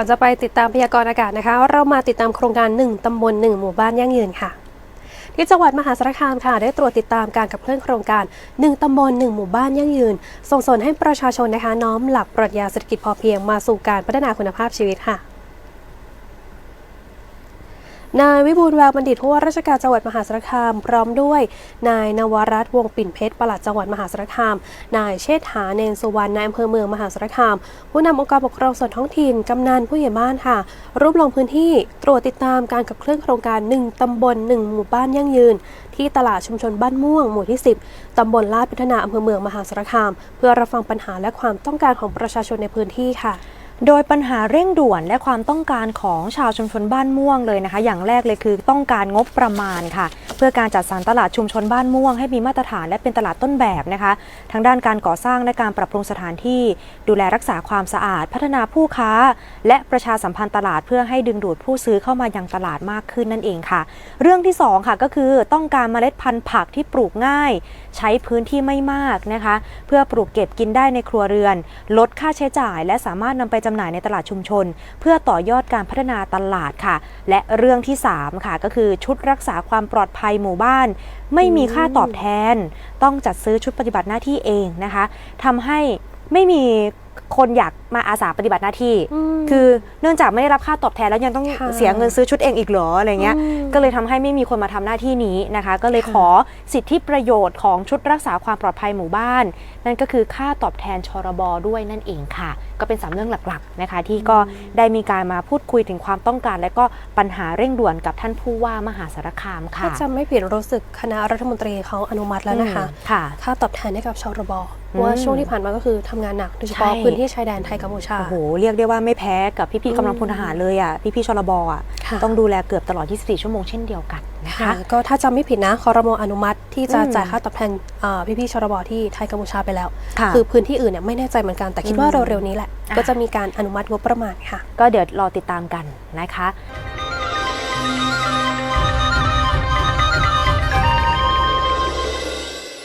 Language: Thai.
ก่อนจะไปติดตามพยากรณ์อากาศนะคะ เรามาติดตามโครงการ 1 ตำบล 1 หมู่บ้านยั่งยืนค่ะ ที่จังหวัดมหาสารคามค่ะ ได้ตรวจติดตามการขับเคลื่อนโครงการ 1 ตำบล 1 หมู่บ้านยั่งยืน ส่งเสริมให้ประชาชนนะคะ น้อมหลักปรัชญาเศรษฐกิจพอเพียงมาสู่การพัฒนาคุณภาพชีวิตค่ะ นายวิบูลแววบัณฑิตผู้ว่าราชการจังหวัดมหาสารคาม พร้อมด้วย นายนวรัตน์วงปิ่นเพชรปลัดจังหวัดมหาสารคาม นายเชษฐาเนนสุวรรณนายอำเภอเมืองมหาสารคาม ผู้นำองค์กรปกครองส่วนท้องถิ่นกำนันผู้ใหญ่บ้านค่ะร่วมลงพื้นที่ตรวจติดตามการขับเคลื่อนโครงการ 1 ตำบล 1 หมู่บ้านยั่งยืน ที่ตลาดชุมชนบ้านม่วง หมู่ที่ 10 ตำบลลาดพัฒนาอำเภอเมืองมหาสารคาม เพื่อรับฟังปัญหาและความต้องการของประชาชนในพื้นที่ค่ะ โดยปัญหาเร่งด่วนและความต้องการของชาวชุมชนบ้านม่วงเลยนะคะ อย่างแรกเลยคือต้องการงบประมาณค่ะ เพื่อการจัดสรรตลาดชุมชนบ้านม่วงให้มีมาตรฐานและเป็นตลาดต้นแบบนะคะทางด้านการก่อสร้างและการปรับปรุงสถานที่ ดูแลรักษาความสะอาด พัฒนาผู้ค้า และประชาสัมพันธ์ตลาดเพื่อให้ดึงดูดผู้ซื้อเข้ามายังตลาดมากขึ้นนั่นเองค่ะ เรื่องที่สองค่ะก็คือต้องการเมล็ดพันธุ์ผักที่ปลูกง่าย ใช้พื้นที่ไม่มากนะคะ เพื่อปลูกเก็บกินได้ในครัวเรือน ลดค่าใช้จ่าย และสามารถนำไปจำหน่ายในตลาดชุมชน เพื่อต่อยอดการพัฒนาตลาดค่ะ และเรื่องที่ 3 ค่ะก็คือชุดรักษาความปลอดภัยหมู่บ้าน ไม่มีค่าตอบแทน ต้องจัดซื้อชุดปฏิบัติหน้าที่เองนะคะทำให้ไม่มี คนอยากมาอาสาปฏิบัติหน้าที่อืมคือเนื่องจากไม่ได้รับค่าตอบแทนแล้วยังต้องค่ะเสียเงินซื้อชุดเองอีกเหรออะไรเงี้ยอืมก็เลยทำให้ไม่มีคนมาทำหน้าที่นี้นะคะ ก็เลยค่ะขอสิทธิประโยชน์ของชุดรักษาความปลอดภัยหมู่บ้าน นั่นก็คือค่าตอบแทนชรบด้วยนั่นเองค่ะ ก็เป็นสามเรื่องหลักๆนะคะ ที่ก็ได้มีการมาพูดคุยถึงความต้องการ และก็ปัญหาเร่งด่วนกับท่านผู้ว่ามหาสารคามค่ะถ้าจำไม่ผิดรู้สึกคณะรัฐมนตรีเขาอนุมัติแล้วนะคะอืมค่ะค่าตอบแทนให้กับชรบอืมว่าช่วงที่ผ่านมาก็คือทำงานหนักโดยเฉพาะใช่พื้นที่ชายแดนไทยกัมพูชาโอ้โหเรียกได้ว่าไม่แพ้กับพี่ๆกำลังพลทหารเลยอะพี่ๆชลบอะค่ะต้องดูแลเกือบตลอด 24 ชั่วโมงเช่นเดียวกันนะคะค่ะก็ถ้าจำไม่ผิดนะคอรมออนุมัติที่จะอืมจ่ายค่าตอบแทนอ่าพี่ๆชรบที่ไทยกัมพูชาไปแล้วค่ะคือพื้นที่อื่นเนี่ยไม่แน่ใจเหมือนกันแต่คิดว่าอืมเร็วๆนี้แหละอะก็จะมีการอนุมัติงบประมาณค่ะ ก็เดี๋ยวรอติดตามกันนะคะ